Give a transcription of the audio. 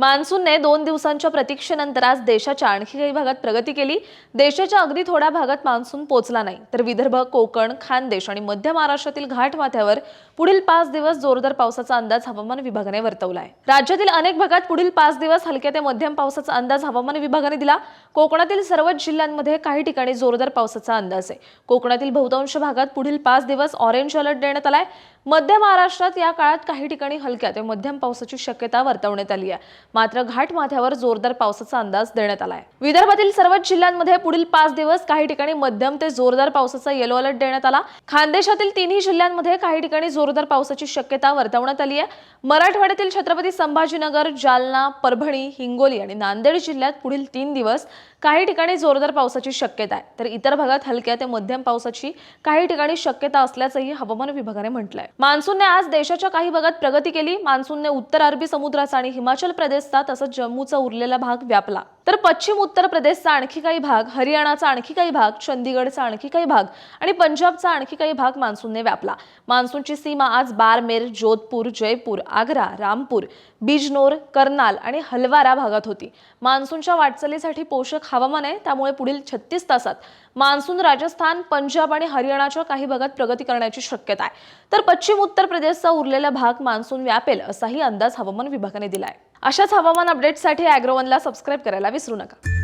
मान्सूनने दोन दिवसांच्या प्रतीक्षेनंतर आज देशाच्या आणखी काही भागात प्रगती केली. देशाच्या अगदी थोड्या भागात मान्सून पोचला नाही. तर विदर्भ कोकण खानदेश आणि मध्य महाराष्ट्रातील घाट माथ्यावर पुढील पाच दिवस जोरदार पावसाचा अंदाज हवामान विभागाने वर्तवला आहे राज्यातील अनेक भागात पुढील पाच दिवस हलक्या ते मध्यम पावसाचा अंदाज हवामान विभागाने दिला. कोकणातील सर्वच जिल्ह्यांमध्ये काही ठिकाणी जोरदार पावसाचा अंदाज आहे. कोकणातील बहुतांश भागात पुढील पाच दिवस ऑरेंज अलर्ट देण्यात आलाय. मध्य महाराष्ट्रात या काळात काही ठिकाणी हलक्या ते मध्यम पावसाची शक्यता वर्तवण्यात आली आहे. मात्र घाट माथ्यावर जोरदार पावसाचा अंदाज देण्यात आलाय. विदर्भातील सर्वच जिल्ह्यांमध्ये पुढील पाच दिवस काही ठिकाणी मध्यम ते जोरदार पावसाचा येलो अलर्ट देण्यात आला. खानदेशातील तिन्ही जिल्ह्यांमध्ये काही ठिकाणी जोरदार पावसाची शक्यता वर्तवण्यात आली आहे. मराठवाड्यातील छत्रपती संभाजीनगर जालना परभणी हिंगोली आणि नांदेड जिल्ह्यात पुढील तीन दिवस काही ठिकाणी जोरदार पावसाची शक्यता आहे. तर इतर भागात हलक्या ते मध्यम पावसाची काही ठिकाणी शक्यता असल्याचंही हवामान विभागाने म्हटलंय. मान्सूनने आज देशाच्या काही भागात प्रगती केली. मान्सूनने उत्तर अरबी समुद्राचा आणि हिमाचल प्रदेश प्रदेशचा तसंच जम्मूचा उरलेला भाग व्यापला. तर पश्चिम उत्तर प्रदेशचा आणखी काही भाग हरियाणाचा आणखी काही भाग चंदीगडचा आणखी काही भाग आणि पंजाबचा आणखी काही भाग मान्सूनने व्यापला. मान्सूनची सीमा आज बारमेर जोधपूर जयपूर आग्रा रामपूर बिजनोर कर्नाल आणि हलवारा भागात होती. मान्सूनच्या वाटचालीसाठी पोषक हवामान आहे त्यामुळे पुढील छत्तीस तासात मान्सून राजस्थान पंजाब आणि हरियाणाच्या काही भागात प्रगती करण्याची शक्यता आहे. तर पश्चिम उत्तर प्रदेशचा उरलेला भाग मान्सून व्यापेल असाही अंदाज हवामान विभागाने दिलाय. अशाच हवामान अपडेटसाठी अॅग्रोवनला सबस्क्राईब करायला विसरू नका.